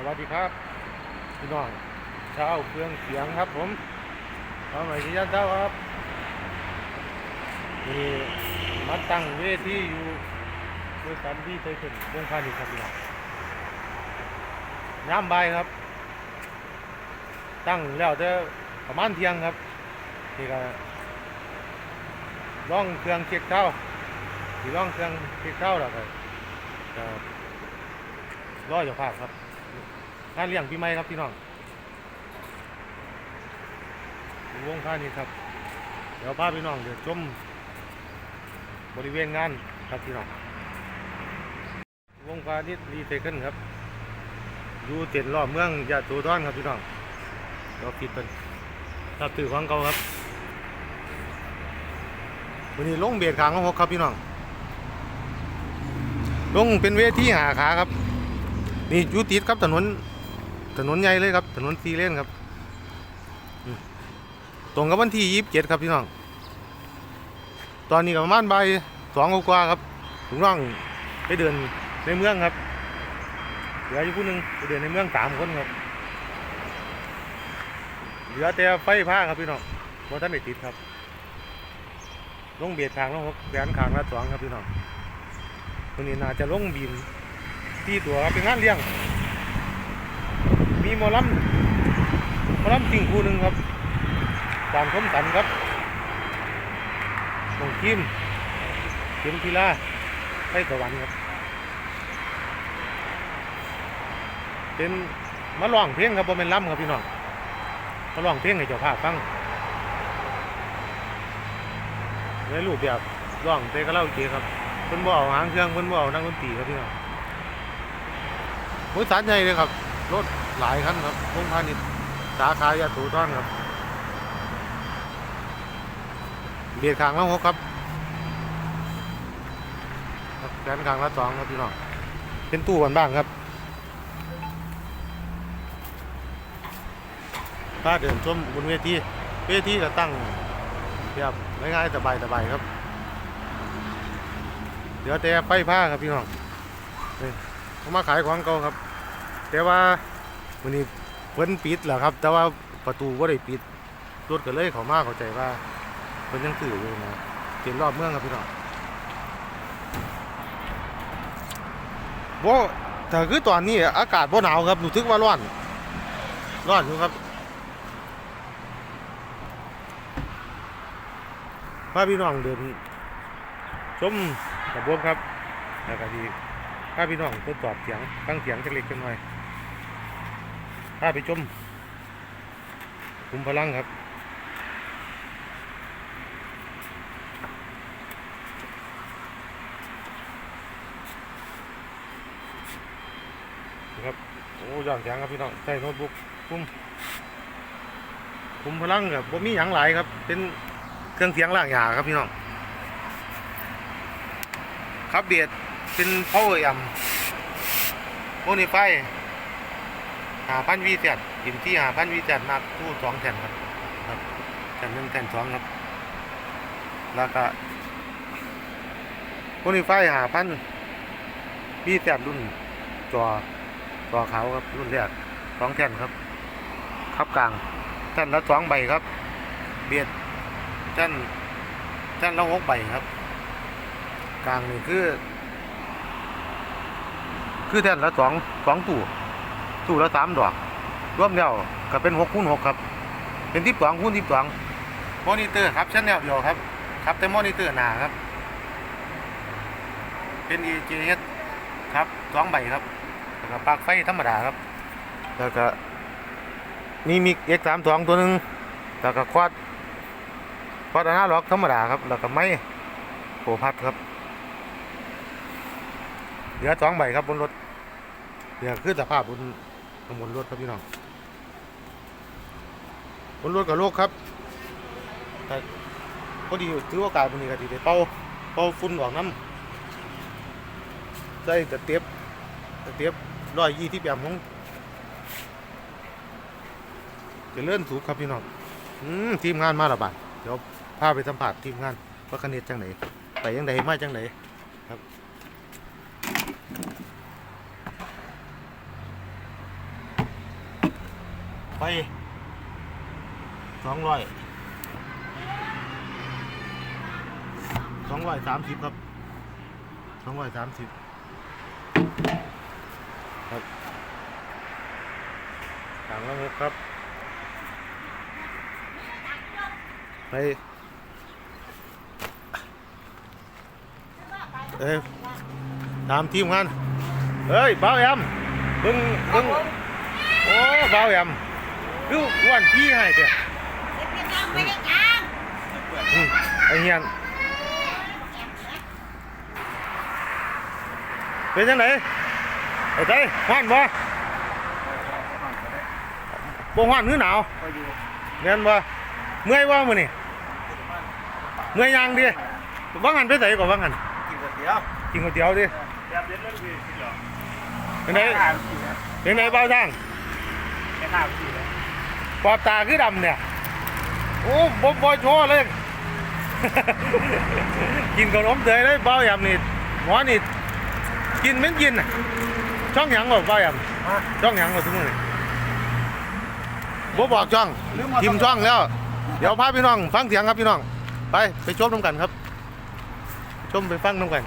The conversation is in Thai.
สวัสดีครับพี่น้องเช้าเครื่องเสียงครับผมเอาหน่อยที่ยันเช้าครับมีมาตั้งเวทีอยู่ด้วยกันที่เคยขึ้นวงพาณิชย์ครับพี่น้องน้ำใบครับ ตั้งแล้วจะประมาณเที่ยงครับนี่ก็ร่องเครื่องเช็คเท้าที่ร่องเครื่องเช็คเท้าแล้วก็จะรออยู่ภาพครับ งาเลี้ยงปีใหม่ครับพี่น้องวงค่านี้ครับ เดี๋ยวพาพี่น้องเดี๋ยวชมบริเวณงานครับพี่น้อง วงฟ้านิดรีเทคิลครับอยู่เต็นรอบเมืองยะโสธรครับพี่น้องเราปิดเป็นรับถือของเก่าครับวันนี้ลงเบียดขางของหกครับพี่น้องลงเป็นเวทีหาขาครับ นี่ยูติดครับถนน ถนนใหญ่เลยครับ ถนนซีเลนครับตรงกับวันที่ยี่สิบเจ็ดครับพี่น้อง ตอนนี้ก็ประมาณบ่ายสองกว่าครับถึงน้องไปเดินในเมืองครับเหลืออยู่ผู้หนึ่งไปเดินในเมืองสามคนครับเหลือแต่ไฟผ้าครับพี่น้องเพราะท่านไม่ติดครับลงเบียดทางลงหกแขนขางละสองครับพี่น้องวันนี้น่าจะลงบีมที่ตัวครับเป็นงานเลี้ยง มีหมอลำหมอลำจริงคู่หนึ่งครับตามคมสันครับน้องคิมเข็มกีฬาไทยสวรรค์ครับ เป็นมาร้องเพลงครับบ่เป็นล่ำครับพี่น้องมาร้องเพลงให้เจ้าภาพฟังในรูปแบบร้องเตะกะเล่าเกครับเพิ่นบ่เอาหางเครื่องเพิ่นบ่เอานักดนตรีครับพี่น้องบริษัทใหญ่เลยครับรถ หลายคันครับวงพาณิชย์สาขายาสูต้อนครับเบียดขางละหกครับครับแขนขางละสองครับพี่น้องเป็นตู้บ้านๆครับถ้าเดินชมบนเวทีเวทีก็ตั้งเรียบง่ายๆสบายๆครับ เดี๋ยวแต่ไฟผ้าครับพี่น้องเขามาขายของเก่าครับ แต่ว่า วันนี้เพิ่นปิดแหละครับ แต่ว่าประตูว่าได้ปิดรถก็เลยเขามากเข้าใจว่าเพิ่นยังถืออยู่นะเต็มรอบเมืองครับพี่น้องบ่แต่คือตอนนี้อากาศบ่หนาวครับรู้สึกว่าร้อนร้อนอยู่ครับพาพี่น้องเดินชมระบบครับแล้วก็ที่ถ้าพี่น้องทดสอบเสียงฟังเสียงจักเล็กจังหน่อย ถ้าไปชมคุมพลังครับนะครับ โอ้ย่อนเสียงครับพี่น้องใช้โน้ตบุ๊กคุมคุมพลังครับผมมีหยังหลายครับ เป็นเครื่องเสียงล่างหยาครับพี่น้อง ครับเบียดเป็น power amp โมนิไฟ หาพันวีเศษหินที่หาพันวีเศษมากคู่สองแผ่นครับครับแผ่นหนึ่งแผ่นสองครับ แล้วก็โมนิไฟหาพันวีเศษรุ่นจอจอขาวครับรุ่นแรกสองแผ่นครับครับกลางแท่นละสองใบครับ เบียดแท่นแท่นละหกใบครับ กลางนี่คือ คือแท่นละสองสองตู้ ตู้ละสามดอกรวมแล้วก็เป็นหกคูณหกครับ เป็นที่สองคูณที่สองมอนิเตอร์ครับชั้นแนวเดียวครับ ครับแต่มอนิเตอร์หนาครับ เป็น EJS ครับสองใบครับแล้วก็ปลั๊กไฟธรรมดาครับ แล้วก็มีมิก X สามสองตัวหนึ่งแล้วก็ควอดควอดห้าล็อกธรรมดาครับ แล้วก็ไม้โผพัดครับเหลือสองใบครับบนรถเหลือคือสภาพบน บนรถครับพี่น้องบนรถกับโลกครับแต่พอดีถือโอกาสวันนี้ก็ดีได้เป่าเป่าฝุ่นออกน้ำใส่ตะเตียบตะเตียบร้อยยี่ที่แปมของจะเลื่อนสูบครับพี่น้องอืมทีมงานมาละบาดเดี๋ยวพาไปสัมผัสทีมงานว่าคะแนนจังไหนไปยังไงมาจังไหน ค ไปสองร้อยสองร้อยสามสิบครับสองร้อยสามสิบครับสามร้อยหกครับ ไปเอ้ยตามทีมงานเฮ้ยเบาแอมบึงบึงโอ้เบาแอม ดูอ้วนพี่ให้เด้ออืมไอ้เฮียนเป็นจังไดไอ้ใจฮ้อนบ่บ่ฮ้อนหรือหนาวแม่นบ่เมื่อยบ่มื้อนี้เมื่อยยังดิว่างันไปไสก่อนว่างันกินก๋วยเตี๋ยวกินก๋วยเตี๋ยวดิแบบเด็ดเลยพี่กินเหรอเป็นไงทานพี่นะเป็นไงเบาช่างแค่ทานพี่นะ ปอบตาคือดำเนี่ย โอ้บบบโชว์เลย กินขนมเตยเลยเบาหยำนี่หมอนี่กินเหม็นกินน่ะช่องหยังบ่เบาหยำช่องหยังบ่ทุกมื้อนี่บ่บอกช่องทิมช่องแล้ว เดี๋ยวพาพี่น้อง ฟังเสียงครับพี่น้อง ไปไปชมน้ำกันครับ ชมไปฟังน้ำกัน